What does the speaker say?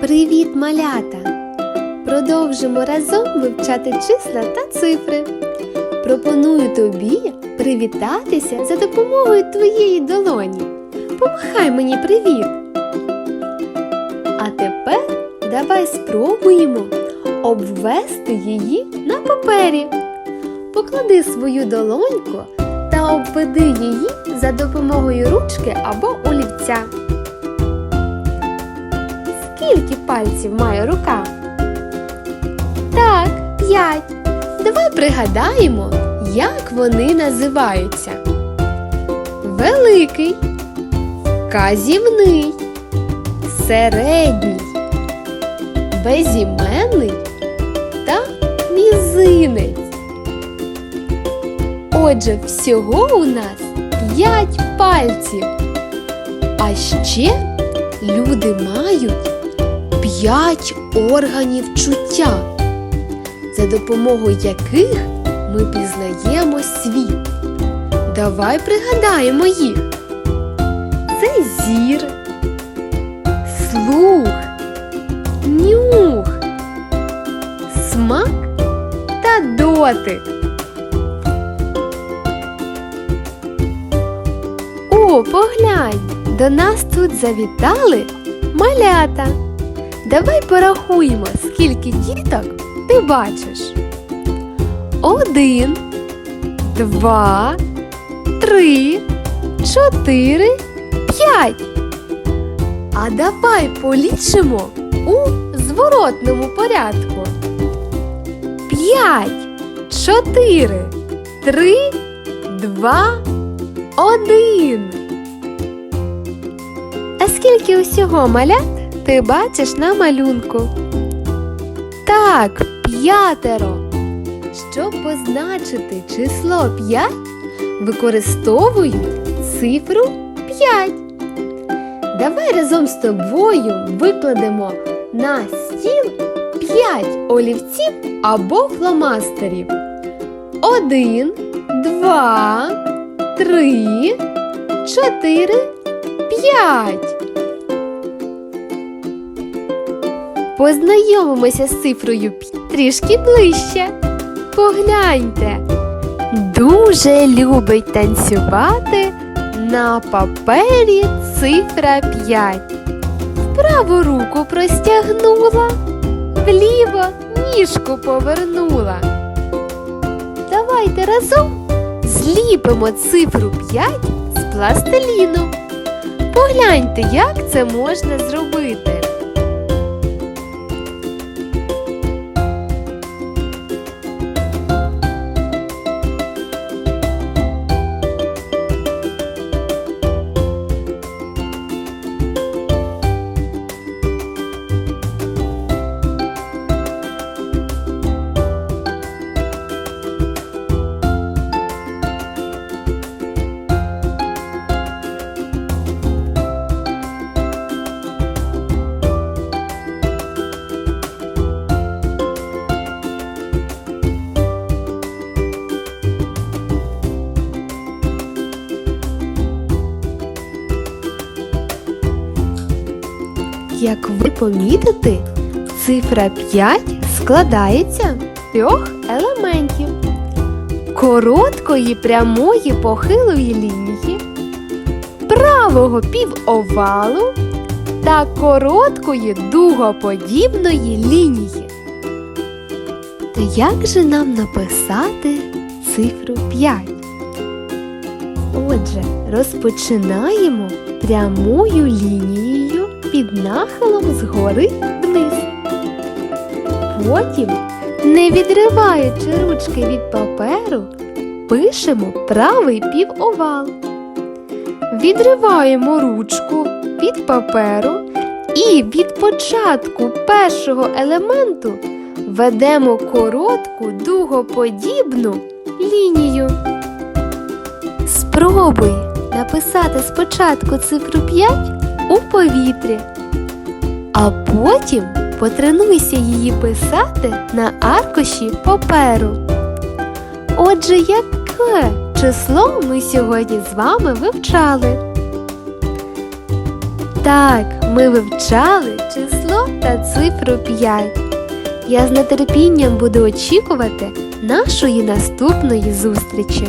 Привіт, малята! Продовжимо разом вивчати числа та цифри. Пропоную тобі привітатися за допомогою твоєї долоні. Помахай мені привіт! А тепер давай спробуємо обвести її на папері. Поклади свою долоньку та обведи її за допомогою ручки або олівця. Скільки пальців має рука? Так, п'ять. Давай пригадаємо, як вони називаються. Великий, казівний, середній, безіменний та мізинець. Отже, всього у нас п'ять пальців. А ще люди мають п'ять органів чуття, за допомогою яких ми пізнаємо світ. Давай пригадаємо їх. Це зір, слух, нюх, смак та дотик. О, поглянь, до нас тут завітали малята. Давай порахуємо, скільки діток ти бачиш. Один, два, три, чотири, п'ять. А давай полічимо у зворотному порядку. П'ять, чотири, три, два, один. А скільки усього малят ти бачиш на малюнку? Так, п'ятеро. Щоб позначити число 5, використовують цифру 5. Давай разом з тобою викладемо на стіл 5 олівців або фломастерів. Один, два, три, чотири, п'ять. Познайомимося з цифрою 5 трішки ближче. Погляньте. Дуже любить танцювати на папері цифра 5. Вправу руку простягнула, вліво ніжку повернула. Давайте разом зліпимо цифру 5 з пластиліну. Погляньте, як це можна зробити. Як ви помітите, цифра 5 складається з трьох елементів короткої прямої похилої лінії, правого півовалу та короткої дугоподібної лінії. То як же нам написати цифру 5? Отже, розпочинаємо прямою лінією під нахилом згори вниз. Потім, не відриваючи ручки від паперу, пишемо правий півовал. Відриваємо ручку від паперу і від початку першого елементу ведемо коротку дугоподібну лінію. Спробуй написати спочатку цифру 5 у повітрі, а потім потренуйся її писати на аркуші паперу. Отже, яке число ми сьогодні з вами вивчали? Так, ми вивчали число та цифру 5. Я з нетерпінням буду очікувати нашої наступної зустрічі.